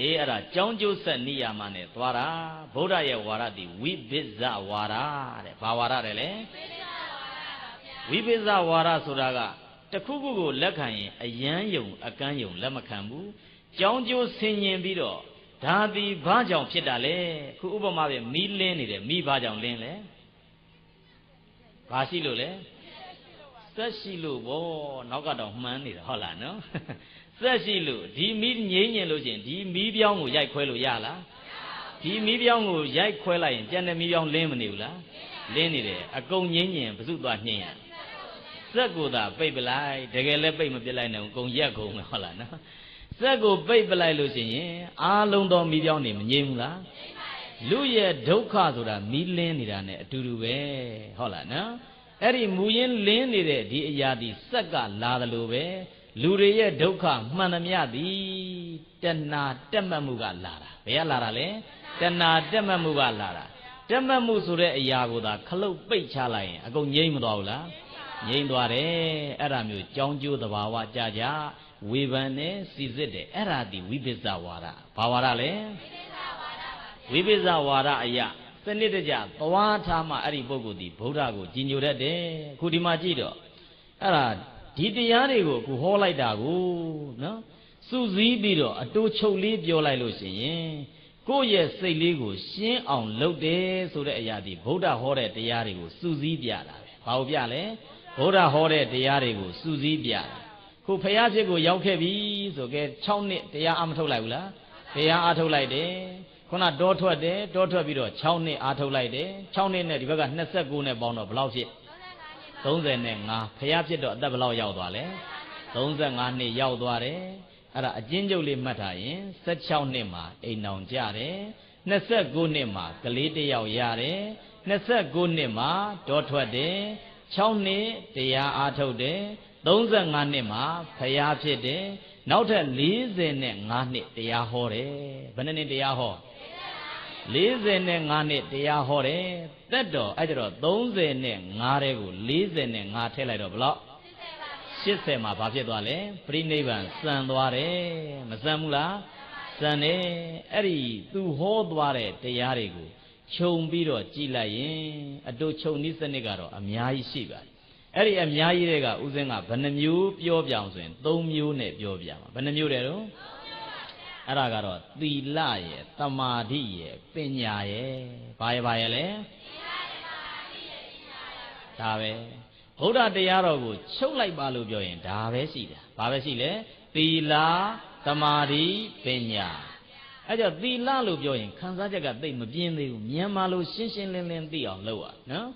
အေးအဲ့ဒါကြောင်းကျိုးဆက်နိယာမနဲ့သွားတာဗုဒ္ဓရဲ့ဝါရတိဝိပစ္စဝါရတဲ့ဘာဝါရတယ်လဲဝိပစ္စဝါရဆိုတာကတခုခုကိုလက်ခံရင်အယမ်းယုံ အကန်းယုံလက်မခံဘူးကြောင်းကျိုးဆင်ញင်ပြီးတော့ဒါသည်ဘာကြောင့်ဖြစ်တာလဲခုဥပမာပြမီးလင်းနေတယ်မီးဘာကြောင့်လင်းလဲဘာရှိလို့လဲ သက်ရှိလို့ဗောနောက်ကတော့မှန်းနေတာဟုတ်လားနော်သက်ရှိလို့ဒီမီးငြိမ့်ညင်လို့ချင်းဒီမီးပြောင်းကိုရိုက်ခွဲလို့ရလားဒီမီးပြောင်းကိုရိုက်ခွဲလိုက်ရင်ကြံတဲ့မီးပြောင်းလင်းမနေဘူးလားလင်းနေတယ်အကုန်ငြိမ့်ညင်ဘု து သွားညှင်ရစက်ကိုသာပိတ်ပလိုက်တကယ်လည်းပိတ်မပြလိုက်နိုင်ဘူးအကုန်ရက်ကုန်မယ်ဟုတ်လားနော်စက်ကိုပိတ်ပလိုက်လို့ရှိရင်အားလုံးသောမီးပြောင်းနေမငြိမ့်ဘူးလားလူရဲ့ဒုက္ခဆိုတာမီးလင်းနေတာ ਨੇ အတူတူပဲဟုတ်လားနော် အဲ့ဒီမူရင်းလင်းနေတဲ့ဒီအရာဒီစက်ကလာတယ်လို့ပဲလူတွေရဲ့ဒုက္ခမှန်သမျှသည်တဏှာတက်မှတ်မှုကလာတာဘယ်ကလာတာလဲတဏှာတက်မှတ်မှုကလာတာတက်မှတ်မှုဆိုတဲ့အရာကိုသာခလုတ်ပိတ်ချလိုက်ရင်အကုန်ငြိမ့်မသွားဘူးလားငြိမ့်သွားတယ်အဲ့ဒါမျိုးကြောင်းကျိုးသဘာဝကြကြဝေဖန်နဲ့စီစစ်တယ်အဲ့ဒါဒီဝိပစ္စဝါဒဘာဝါဒလဲဝိပစ္စဝါဒအရာ စနစ်တကျသွားထားမှအဲ့ဒီပုဂ္ဂိုလ်ဒီဗုဒ္ဓကိုကြီးညိုတတ်တယ်ခုဒီမှာကြည့်တော့အဲ့ဒါဒီတရားတွေကိုအခုဟောလိုက်တာကိုနော်စုစည်းပြီးတော့အတူချုပ်လေးပြောလိုက်လို့ရှိရင်ကိုယ့်ရဲ့စိတ်လေးကိုရှင်းအောင်လုပ်တယ်ဆိုတဲ့အရာဒီဗုဒ္ဓဟောတဲ့တရားတွေကိုစုစည်းပြတာပဲဘာလို့ပြလဲဗုဒ္ဓဟောတဲ့တရားတွေကိုစုစည်းပြတာခုဖရာဖြစ်ကိုရောက်ခဲ့ပြီဆိုကဲ6နှစ်တရားအမထုတ်လိုက်ဘူးလားတရားအထုတ်လိုက်တယ် ခုနတောထွက်တယ်တောထွက်ပြီးတော့6နှစ်အာထုတ်လိုက်တယ်6နှစ်နဲ့ဒီဘက်က29နဲ့ပေါင်းတော့ဘယ်လောက်ဖြစ်35ဖះဖြစ်တော့အသက်ဘယ်လောက်ရောက်သွားလဲ35နှစ်ရောက်သွားတယ်အဲ့ဒါအကျဉ်းချုပ်လေးမှတ်ထားရင်16နှစ်မှာအိမ်အောင်ကြတယ်29နှစ်မှာကလေးတစ်ယောက်ရတယ်29နှစ်မှာတောထွက်တယ်6နှစ်တရားအားထုတ်တယ်35နှစ်မှာဖះဖြစ်တယ်နောက်ထပ်45နှစ်တရားဟောတယ်ဘယ်နှစ်တရားဟော 45နှစ်တရားဟောတယ်တက်တော်အဲ့ကျတော့35တဲ့ကို45ထည့်လိုက်တော့ဘလောက်80မှာဘာဖြစ်သွားလဲပြိနိဗ္ဗာန်စံသွားတယ်မစံဘူးလားစံတယ်အဲ့ဒီသူဟောသွားတဲ့တရားတွေကိုခြုံပြီးတော့ကြည်လိုက်ရင်အတူခြုံနည်းစနစ်ကတော့အများကြီးရှိပါတယ်အဲ့ဒီအများကြီးတွေကဥစဉ်ကဘယ်နှမျိုးပြောပြအောင်ဆိုရင်၃မျိုးနဲ့ပြောပြမှာဘယ်နှမျိုးတဲ့တော့ အဲ့ဒါကတော့သီလရယ်တမာတိရယ်ပညာရယ်ဘာရယ်ဘာရယ်လဲဒါပဲဗုဒ္ဓတရားတော်ကိုချုပ်လိုက်ပါလို့ပြောရင်ဒါပဲရှိတာဘာပဲရှိလဲသီလတမာတိပညာအဲ့ကြောင့်သီလလို့ပြောရင်ခံစားချက်ကသိမပြင်းသေးဘူးမြန်မာလိုရှင်းရှင်းလင်းလင်းသိအောင်လုပ်ရနော်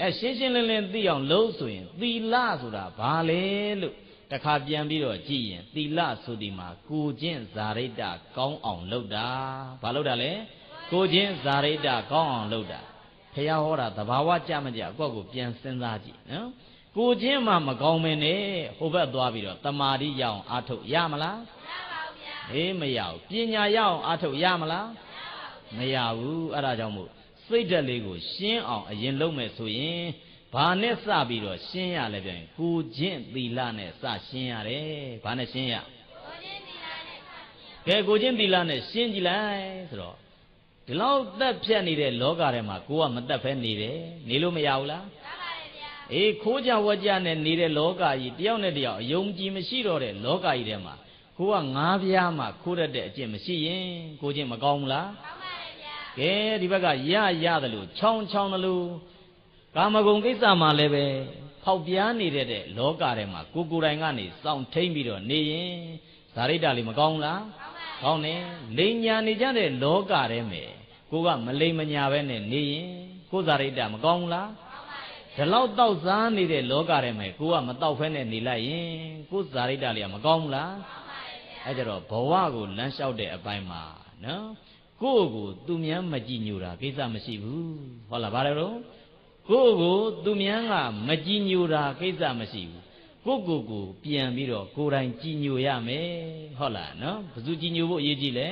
အဲရှင်းရှင်းလင်းလင်းသိအောင်လုပ်ဆိုရင်သီလဆိုတာဘာလဲလို့ တခါပြန်ပြီးတော့ကြည့်ရင်သီလဆိုဒီမှာကိုကျင့်ဇာရိတကောင်းအောင်လုပ်တာဘာလုပ်တာလဲကိုကျင့်ဇာရိတကောင်းအောင်လုပ်တာဖះဟောတာသဘာဝကြမကြကိုယ့်ကိုပြန်စဉ်းစားကြည့်နော်ကိုချင်းမှမကောင်းမင်းနဲ့ဟိုဘက်သွားပြီးတော့တမာတိရအောင်အားထုတ်ရမလားမရပါဘူးဗျာအေးမရဘူးပညာရအောင်အားထုတ်ရမလားမရဘူးအဲ့ဒါကြောင့်မို့စိတ်ဓာတ်လေးကိုရှင်းအောင်အရင်လုပ်မယ်ဆိုရင် ဘာနဲ့စပြီးတော့ရှင်းရလဲပြန်ကိုချင်းသီလနဲ့စရှင်းရတယ်ဘာနဲ့ရှင်းရကဲကိုချင်းသီလနဲ့ရှင်းကြည့်လိုက်ဆိုတော့ဒီလောက်သက်ဖြတ်နေတဲ့လောကထဲမှာကိုကမသက်ဖဲနေတယ်နေလို့မရဘူးလားအေးခိုးကြဝကြနဲ့နေတဲ့လောကကြီးတယောက်နဲ့တယောက်အယုံကြည်မရှိတော့တဲ့လောကကြီးထဲမှာကိုကငါးပြားမှခိုးတတ်တဲ့အကျင့်မရှိရင်ကိုချင်းမကောင်းဘူးလားကောင်းပါရဲ့ဗျာကဲဒီဘက်ကရရတယ်လို့ချောင်းချောင်းတယ်လို့ ကာမဂုဏ်ကိစ္စမှလည်းပဲဖောက်ပြားနေတဲ့တဲ့လောကထဲမှာကိုကိုယ်တိုင်ကနေစောင့်ထိန်ပြီးတော့နေရင်ဇာရိတ္တလေးမကောင်းလားကောင်းတယ်လိန်ညာနေကြတဲ့လောကထဲမှာကိုကမလိန်မညာပဲနဲ့နေရင်ကိုဇာရိတ္တမကောင်းဘူးလားဒီလောက်တောက်စားနေတဲ့လောကထဲမှာကိုကမတောက်ဖဲနဲ့နေလိုက်ရင်ကိုဇာရိတ္တလေးကမကောင်းဘူးလားအဲကြတော့ဘဝကိုလမ်းလျှောက်တဲ့အပိုင်းမှာနော်ကိုယ့်ကိုသူများမကြည်ညိုတာကိစ္စမရှိဘူးဟုတ်လားဗါတယ်တော့ ကိုယ့်ကိုသူများကမကြည်ညိုတာကိစ္စမရှိဘူးကိုယ့်ကိုယ်ကိုပြန်ပြီးတော့ကိုယ်တိုင်ကြည်ညိုရမယ်ဟုတ်လားနော်ဘယ်သူကြည်ညိုဖို့အရေးကြီးလဲ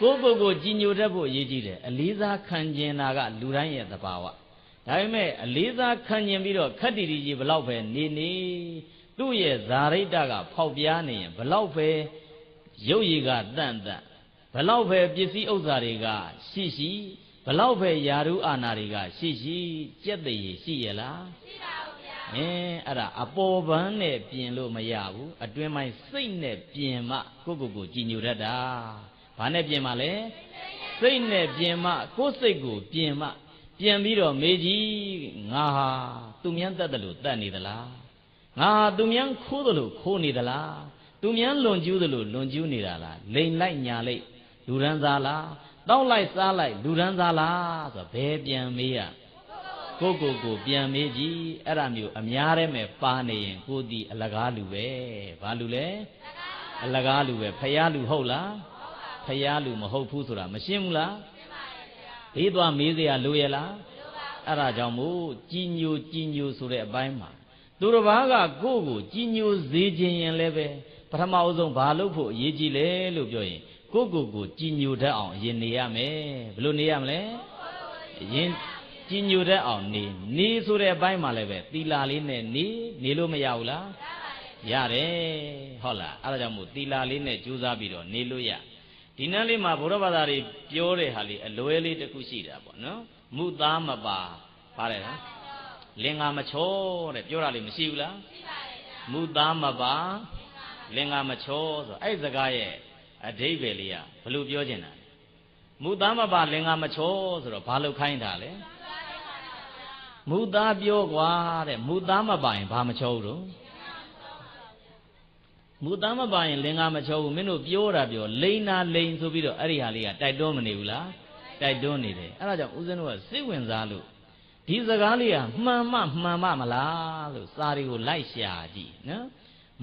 ကိုယ့်ကိုယ်ကိုကြည်ညိုတတ်ဖို့အရေးကြီးတယ်အလေးစားခံကျင်တာကလူတိုင်းရဲ့သဘာဝဒါပေမဲ့အလေးစားခံကျင်ပြီးတော့ခက်တီတီကြီးဘလောက်ပဲနေနေသူ့ရဲ့ဇာရိတ္တကဖောက်ပြားနေရင်ဘလောက်ပဲရုပ်ရည်ကတန့်တန့်ဘလောက်ပဲပစ္စည်းဥစ္စာတွေကရှိရှိ ဘလောက်ပဲယာရုအာနာတွေကရှိရှိကြက်တည်ရှိရလားရှိပါဘူးဗျာအင်းအဲ့ဒါအပေါ်ပန်းနဲ့ပြင်လို့မရဘူးအတွင်းပိုင်းစိတ်နဲ့ပြင်မှကိုယ့်ကိုယ်ကိုကြည်ညိုတတ်တာဘာနဲ့ပြင်မှလဲစိတ်နဲ့ပြင်မှကိုယ်စိတ်ကိုပြင်မှပြင်ပြီးတော့မေကြီးငါဟာသူမြန်းတတ်တယ်လို့တတ်နေသလားငါဟာသူမြန်းခိုးတယ်လို့ခိုးနေသလားသူမြန်းလွန်ကျူးတယ်လို့လွန်ကျူးနေတာလားလိန်လိုက်ညာလိုက်လူရန်သားလား တောက်လိုက်စားလိုက်လူရန်စားလားဆိုတော့ဘယ်ပြန်မေးရကိုကိုကိုပြန်မေးကြည့်အဲ့ဒါမျိုးအများထဲမဲ့ပါနေရင်ကိုဒီအလကားလူပဲဘာလူလဲအလကားလူပဲဖယားလူဟုတ်လားဖယားလူမဟုတ်ဘူးဆိုတာမရှင်းဘူးလားဘေးသွားမေးစရာလိုရဲ့လားအဲ့ဒါကြောင့်မို့ကြီးညိုကြီးညိုဆိုတဲ့အပိုင်းမှာသူတစ်ပါးကကိုကိုကြီးညိုစေခြင်းရင်လည်းပဲပထမအဆုံးဘာလုပ်ဖို့အရေးကြီးလဲလို့ပြောရင် ကိုယ့်ကိုယ်ကိုကြည်ညိုတတ်အောင်အရင်နေရမယ်ဘယ်လိုနေရမလဲအရင်ကြည်ညိုတတ်အောင်နေနေဆိုတဲ့အပိုင်းမှာလည်းပဲသီလာလေးနဲ့နေနေလို့မရဘူးလားရတယ်ဟုတ်လားအဲ့ဒါကြောင့်မို့သီလာလေးနဲ့ကြိုးစားပြီးတော့နေလို့ရဒီနန်းလေးမှာဘုရားဘာသာတွေပြောတဲ့ဟာလေးအလွဲလေးတစ်ခုရှိတာပေါ့နော်မုသားမပါပါတယ်နော်လင်္ကာမချောတဲ့ပြောတာလေးမရှိဘူးလားရှိပါတယ်ဗျာမုသားမပါလင်္ကာမချောဆိုအဲ့စကားရဲ့ အဓိပ္ပာယ်လေးကဘယ်လိုပြောချင်တာလဲမူသားမပါလင်္ကာမချောဆိုတော့ဘာလို့ခိုင်းတာလဲမူသားပြောကွာတဲ့မူသားမပါရင်ဘာမချောဘူးတော့မူသားမပါရင်လင်္ကာမချောဘူးမင်းတို့ပြောတာပြောလိန်နာလိန်ဆိုပြီးတော့အဲ့ဒီဟာလေးကတိုက်တွန်းမနေဘူးလားတိုက်တွန်းနေတယ်အဲ့ဒါကြောင့်ဦးဇင်းတို့ကစိတ်ဝင်စားလို့ဒီစကားလေးကမှန်မှမှန်မှမလားလို့စာတွေကိုလိုက်ရှာကြည့်နော်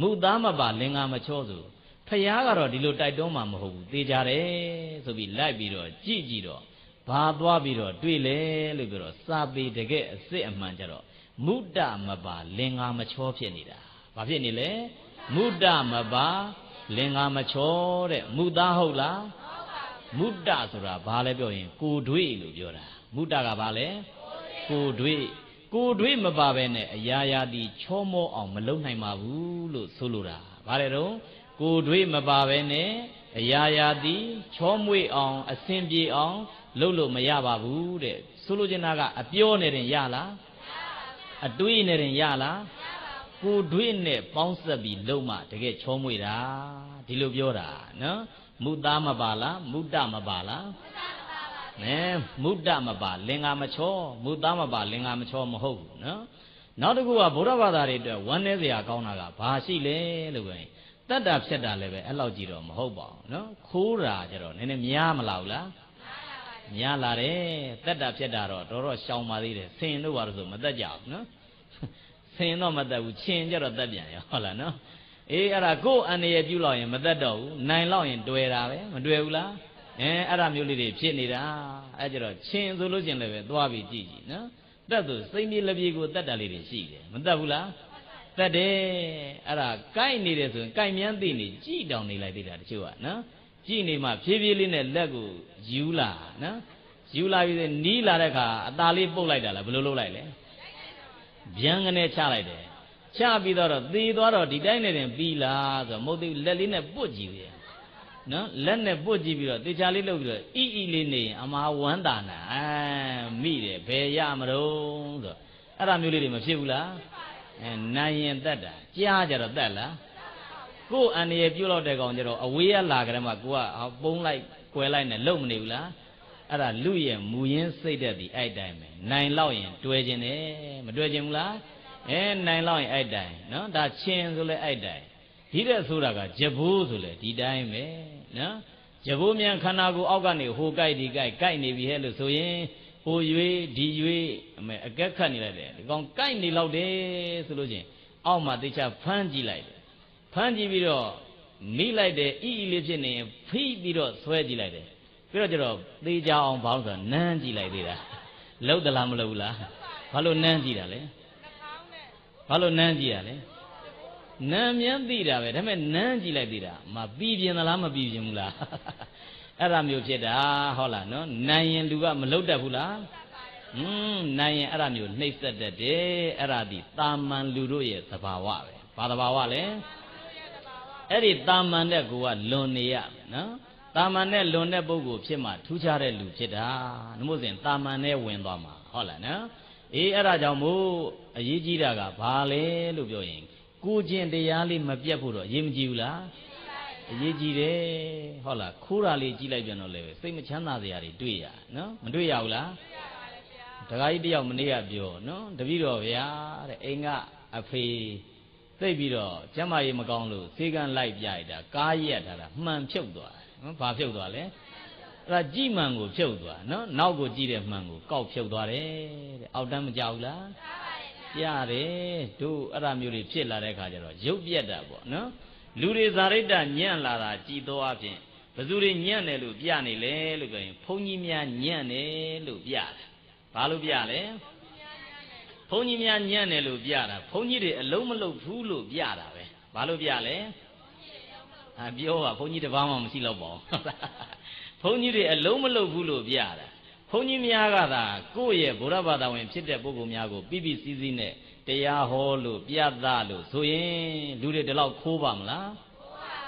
မူသားမပါလင်္ကာမချောဆို ဖယားကတော့ဒီလိုတိုက်တွန်းမှာမဟုတ်ဘူးသေချာတယ်ဆိုပြီးလိုက်ပြီးတော့ကြည့်ကြည့်တော့ဘာသွားပြီးတော့တွေ့လဲလို့ပြောတော့စာပေတကယ်အစ်စ်အမှန်ကြတော့မုဒ္ဒမပါလင်္ကာမချောဖြစ်နေတာဘာဖြစ်နေလဲမုဒ္ဒမပါလင်္ကာမချောတဲ့မုသားဟုတ်လားမုဒ္ဒဆိုတာဘာလဲပြောရင် ကိုတွေးလို့ပြောတာမုဒ္ဒကဘာလဲကိုတွေးကိုတွေးမပါပဲနဲ့အရာရာဒီချောမောအောင်မလုံနိုင်ပါဘူးလို့ဆိုလိုတာဘာလဲတော့ ကိုတွေးမပါပဲနဲ့အရာရာသည်ချောမွေ့အောင်အဆင်ပြေအောင်လုပ်လို့မရပါဘူးတဲ့ဆိုလိုချင်တာကအပြောနဲ့တင်ရလားအတွေးနဲ့တင်ရလားကိုတွေးနဲ့ပေါင်းဆက်ပြီးလုပ်မှတကယ်ချောမွေ့တာဒီလိုပြောတာနော်မုသားမပါလားမုဒ္ဒမပါလားနဲမုဒ္ဒမပါလင်္ကာမချောမုသားမပါလင်္ကာမချောမဟုတ်ဘူးနော်နောက်တစ်ခုကဗုဒ္ဓဘာသာတွေအတွက်ဝမ်းနည်းစရာကောင်းတာကဘာရှိလဲလို့ပြောရင် တတ်တာဖြစ်တာလည်းပဲအဲ့လောက်ကြည့်တော့မဟုတ်ပါဘူးနော်ခိုးတာကြတော့နည်းနည်းများမလားဘူးလားများလာတယ်တက်တာဖြစ်တာတော့တော်တော်ရှောင်ပါသေးတယ်ဆင်တို့ပါလို့ဆိုမတက်ကြဘူးနော်ဆင်တော့မတက်ဘူးခြင်ကြတော့တက်ပြန်ရောဟုတ်လားနော်အေးအဲ့ဒါကိုယ်အန္တရာယ်ပြုလောက်ရင်မတက်တော့ဘူးနိုင်လောက်ရင်တွေ့တာပဲမတွေ့ဘူးလားအဲအဲ့ဒါမျိုးလေးတွေဖြစ်နေတာအဲ့ကြတော့ခြင်ဆိုလို့ချင်းလည်းပဲသွားပြီးကြည့်ကြည့်နော်တက်သူစိမ့်ပြေလက်ပြေကိုတက်တာလေးတွေရှိတယ်မတက်ဘူးလား တတ်တယ်အဲ့ဒါကိုက်နေတယ်ဆိုရင်ကိုက်မြန်းသိနေကြည်တောင်နေလိုက်သေးတာတချို့ကနော်ကြည်နေမှဖြည်းဖြည်းလေးနဲ့လက်ကိုယူလာနော်ယူလာပြီးနီးလာတဲ့အခါအตาလေးပုတ်လိုက်တာလားဘယ်လိုလုပ်လိုက်လဲဗျံကနေချလိုက်တယ်ချပြီးတော့သေသွားတော့ဒီတိုင်းနဲ့တင်ပြီးလားဆိုတော့မဟုတ်သေးလက်လေးနဲ့ပုတ်ကြည့်တယ်နော်လက်နဲ့ပုတ်ကြည့်ပြီးတော့တေချာလေးလုပ်ပြီးတော့အီအီလေးနေရင်အမာဝမ်းတာနာအဲမိတယ်ဘယ်ရမလို့ဆိုတော့အဲ့ဒါမျိုးလေးတွေမဖြစ်ဘူးလား အဲနိုင်ရင်တတ်တာကြားကြတော့တတ်လားကိုယ်အန္တရာယ်ပြုတ်လောက်တဲ့ကောင်ကျတော့အဝေးရလာကြတယ်မှာကိုကပုံးလိုက်ကွယ်လိုက်နဲ့လုံမနေဘူးလားအဲ့ဒါလူရဲ့မူရင်းစိတ်တဲ့ဒီအဲ့တိုင်းပဲနိုင်လောက်ရင်တွဲခြင်းတယ်မတွဲခြင်းဘူးလားအဲနိုင်လောက်ရင်အဲ့တိုင်းနော်ဒါချင်းဆိုလဲအဲ့တိုင်းဒီတဲ့ဆိုတာကဂျဘိုးဆိုလဲဒီတိုင်းပဲနော်ဂျဘိုးမြန်ခန္ဓာကိုယ်အောက်ကနေဟိုကြိုက်ဒီကြိုက်ကြိုက်နေပြီဟဲ့လို့ဆိုရင် ဟိုရွေးဒီရွေးအမေအကက်ခတ်နေလိုက်တယ်ဒီကောင်ကြိုက်နေလောက်တယ်ဆိုလို့ချင်းအောက်မှာတေချာဖမ်းကြည့်လိုက်တယ်ဖမ်းကြည့်ပြီးတော့မိလိုက်တယ်အီအီလေးဖြစ်နေရင်ဖိပြီးတော့ဆွဲကြည့်လိုက်တယ်ပြီးတော့ကျတော့သေချာအောင်ဘောင်းဆိုနမ်းကြည့်လိုက်သေးတာလှုပ်သလားမလှုပ်ဘူးလားဘာလို့နမ်းကြည့်တာလဲဘာလို့နမ်းကြည့်ရလဲနမ်းမြန်းသိတာပဲဒါပေမဲ့နမ်းကြည့်လိုက်သေးတာမပြီးပြင်းသလားမပြီးပြင်းဘူးလား အဲ့ဒါမျိုးဖြစ်တာဟုတ်လားနော်နိုင်ရင်လူကမလုတ်တတ်ဘူးလားอืมနိုင်ရင်အဲ့ဒါမျိုးနှိပ်စက်တတ်တယ်အဲ့ဒါဒီတာမန်လူတို့ရဲ့သဘာဝပဲဘာသဘာဝလဲအဲ့ဒီတာမန်တဲ့ကိုကလွန်နေရမယ်နော်တာမန်နဲ့လွန်တဲ့ပုဂ္ဂိုလ်ဖြစ်မှထူးခြားတဲ့လူဖြစ်တာနမို့စဉ်တာမန်နဲ့ဝင်သွားမှာဟုတ်လားနော်အေးအဲ့ဒါကြောင့်မို့အရေးကြီးတာကဘာလဲလို့ပြောရင်ကိုကျင့်တရားလေးမပြတ်ဖို့တော့အရေးမကြီးဘူးလား အရေးကြီးတယ်ဟုတ်လားခိုးတာလေးကြီးလိုက်ပြန်တော့လည်းစိတ်မချမ်းသာစရာတွေတွေ့ရနော်မတွေ့ရဘူးလားတခါကြီးတယောက်မနေ့ကပြောနော်တပည့်တော်ဗျာတဲ့အိမ်ကအဖေသိပ်ပြီးတော့ကျမ်းမာရေးမကောင်းလို့စေကန်းလိုက်ပြလိုက်တာကားရက်ထားတာမှန်ဖြုတ်သွားတယ်နော်ဘာဖြုတ်သွားလဲအဲ့ဒါကြည်မှန်ကိုဖြုတ်သွားနော်နောက်ကိုကြည့်တဲ့မှန်ကိုကောက်ဖြုတ်သွားတယ်တဲ့အောက်တန်းမကြောက်ဘူးလားပြတယ်တို့အဲ့ဒါမျိုးတွေဖြစ်လာတဲ့အခါကျတော့ရုပ်ပြက်တာပေါ့နော် လူတွေဇာရိတ္တညံ့လာတာကြည်သောအဖြစ်ဘယ်သူတွေညံ့တယ်လို့ပြနေလဲလို့ပြောရင်ဘုန်းကြီးများညံ့တယ်လို့ပြတယ်ဘာလို့ပြလဲဘုန်းကြီးများညံ့တယ်လို့ပြတာဘုန်းကြီးတွေအလုံးမလုံးဘူးလို့ပြတာပဲဘာလို့ပြလဲအာပြောပါဘုန်းကြီးတစ်ပါးမှမရှိတော့ပါဘူးဘုန်းကြီးတွေအလုံးမလုံးဘူးလို့ပြတာ ဘုန်းကြီးများကသာကိုယ့်ရဲ့ဗုဒ္ဓဘာသာဝင် ဖြစ်တဲ့ပုဂ္ဂိုလ်များကိုပြပြစည်းစည်းနဲ့တရားဟောလို့ပြသလို့ဆိုရင်လူတွေဒီလောက်ခိုးပါမလား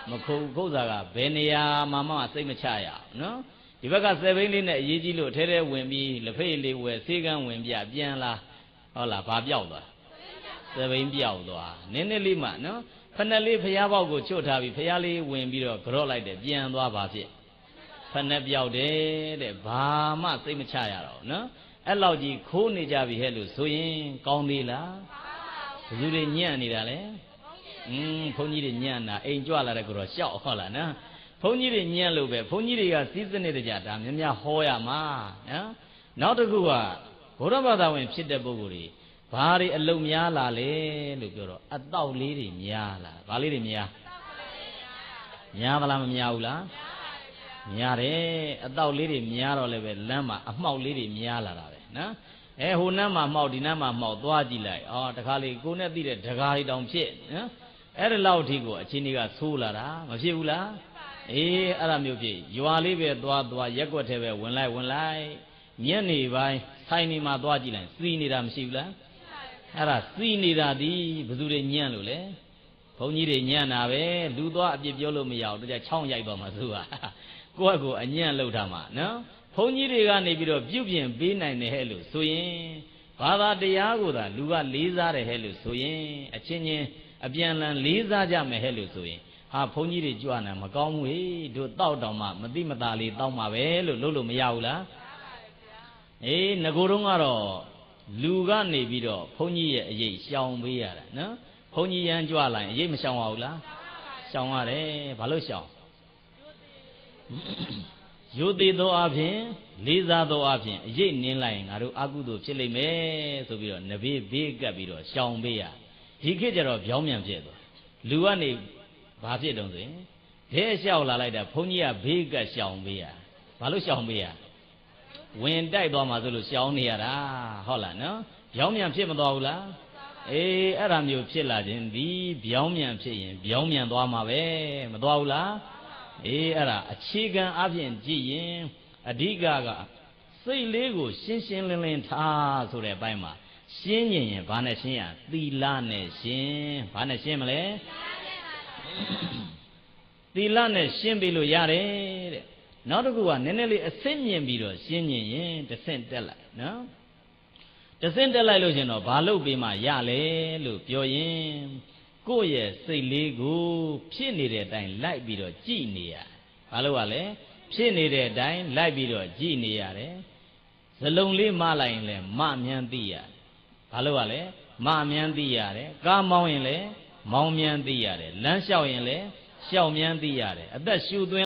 မခိုးခိုးစားကဘယ်နေရာမှမှစိတ်မချရအောင်နော်ဒီဘက်ကဆယ်ဘိန်းလေးနဲ့အရေးကြီးလို့ထဲထဲဝင်ပြီးလက်ဖိတ်လေးဝယ်ဆေးကန်းဝင်ပြပြန်လာဟုတ်လားဘာပြောက်သွားဆယ်ဘိန်းပြောက်သွားနည်းနည်းလေးမှနော်ဖက်နှက်လေးဖျားပေါက်ကိုချွတ်ထားပြီးဖျားလေးဝင်ပြီးတော့ကြော့လိုက်တယ်ပြန်သွားပါဖြစ် ဖက်နှက်ပြောက်တယ်တဲ့ဘာမှစိတ်မချရတော့နော်အဲ့လောက်ကြီးခိုးနေကြပြီဟဲ့လို့ဆိုရင်ကောင်းသေးလားဘယ်သူတွေညံ့နေတာလဲอืมဘုန်းကြီးတွေညံ့တာအိမ်ကြွလာတဲ့ကိုတော့ရှောက်ဟုတ်လားနော်ဘုန်းကြီးတွေညံ့လို့ပဲဘုန်းကြီးတွေကစီးစနစ်တကြဒါများများဟောရမှာနော်နောက်တစ်ခုကဘုရားဘာသာဝင်ဖြစ်တဲ့ပုဂ္ဂိုလ်တွေဘာတွေအလုံများလာလဲလို့ပြောတော့အတော့လေးတွေများလာဘာလေးတွေများများသလားမများဘူးလား များတယ်အတော့လေးတွေများတော့လည်းပဲလမ်းမှာအမှောက်လေးတွေများလာတာပဲနော်အဲဟိုနမ်းမှာမှောက်ဒီနမ်းမှာမှောက်သွားကြည့်လိုက်အော်တခါလေကိုနဲ့သိတဲ့ဒကားတောင်ဖြစ်နော်အဲ့ဒါလောက်အထိကိုအချင်းကြီးကဆိုးလာတာမဖြစ်ဘူးလားအေးအဲ့ဒါမျိုးဖြစ်ရွာလေးပဲသွားသွားရက်ွက်ထဲပဲဝင်လိုက်ဝင်လိုက်ညနေပိုင်းဆိုင်နေမှာသွားကြည့်လိုက်စီနေတာမရှိဘူးလားအဲ့ဒါစီနေတာဒီဘယ်သူတွေညံ့လို့လဲဘုန်းကြီးတွေညံ့တာပဲလူသွားအပြစ်ပြောလို့မရဘူးတကြချောင်းရိုက်သွားမှာသူက ကိုယ့်အကိုအညံ့လောက်တာမှာနော်ဘုန်းကြီးတွေကနေပြီးတော့ပြုပြင်ပေးနိုင်တယ်ဟဲ့လို့ဆိုရင်ဘာသာတရားကိုသာလူကလေးစားတယ်ဟဲ့လို့ဆိုရင်အချင်းချင်းအပြန်လန်လေးစားကြမယ်ဟဲ့လို့ဆိုရင်ဟာဘုန်းကြီးတွေကြွနာမကောင်းဘူးဟေ့တို့တောက်တောင်မှမတိမတာလေးတောက်မှာပဲလို့လုပ်လို့မရဘူးလားအေးငကိုယ်တော့ကတော့လူကနေပြီးတော့ဘုန်းကြီးရဲ့အရေးရှောင်ပေးရတာနော်ဘုန်းကြီးရန်ကြွလာရင်အရေးမရှောင်ရဘူးလားရှောင်ရတယ်ဘာလို့ရှောင် ရိုသေသောအဖြစ်လေးစားသောအဖြစ်အရေးနင်းလိုက်ရင်ငါတို့အကုသို့ဖြစ်လိမ့်မယ်ဆိုပြီးတော့နဘေးဘေးကပ်ပြီးတော့ရှောင်ပေးရဒီခေတ်ကျတော့ပြောင်းပြန်ဖြစ်သွားလူကနေဘာဖြစ်တုံးဆိုရင်ဘဲလျှောက်လာလိုက်တာဘုန်းကြီးကဘေးကပ်ရှောင်ပေးရဘာလို့ရှောင်ပေးရဝင်တိုက်သွားမှဆိုလို့ရှောင်နေရတာဟုတ်လားနော်ပြောင်းပြန်ဖြစ်မသွားဘူးလားအေးအဲ့ဒါမျိုးဖြစ်လာခြင်းဒီပြောင်းပြန်ဖြစ်ရင်ပြောင်းပြန်သွားမှာပဲမသွားဘူးလား အေးအဲ့ဒါအခြေခံအပြင်ကြည့်ရင်အဓိကကစိတ်လေးကိုရှင်းရှင်းလင်းလင်းထားဆိုတဲ့အပိုင်းမှာရှင်းရင်ရင်ဘာနဲ့ရှင်းရသီလနဲ့ရှင်းဘာနဲ့ရှင်းမလဲသီလနဲ့ရှင်းပြီလို့ရတယ်တဲ့နောက်တစ်ခုကနည်းနည်းလေးအစစ်မြင်ပြီးတော့ရှင်းရင်ရင်တဆင့်တက်လိုက်နော်တဆင့်တက်လိုက်လို့ရှင်တော့ဘာလုပ်ပြီးမှရလဲလို့ပြောရင် ကိုယ့်ရဲ့စိတ်လေးကိုဖြစ်နေတဲ့အတိုင်းလိုက်ပြီးတော့ကြည်နေရဘာလို့ ਆ လဲဖြစ်နေတဲ့အတိုင်းလိုက်ပြီးတော့ကြည်နေရတယ်ဇလုံးလေးမလိုက်ရင်လည်းမမြန်းသိရဘာလို့ ਆ လဲမမြန်းသိရတယ်ကားမောင်းရင်လည်းမောင်းမြန်းသိရတယ်လမ်းလျှောက်ရင်လည်းလျှောက်မြန်းသိရတယ်အသက်ရှူသွင်း